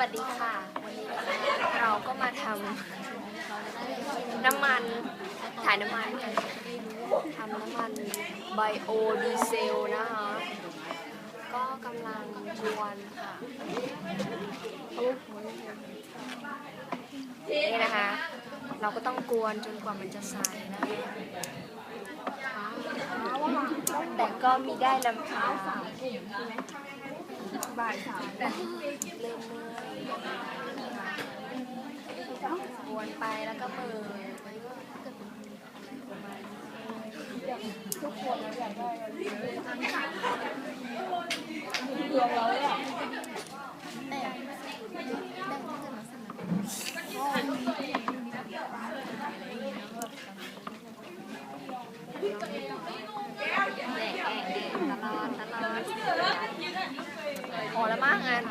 วัสดีค่ะ วันนี้เราก็มาทำน้ำมันถ่ายน้ำมันกันทำน้ำมันไบโอดีเซลนะคะ ก็กำลังกวนค่ะนี่นะคะ เราก็ต้องกวนจนกว่ามันจะใสนะคะแต่ก็มีได้ลำพาบ่ายสาม แต่เริ่มเมื่อยวนไปแล้วก็เมื่อยแอะแอะแอะตลอดตลอดพอแล้วมากงาน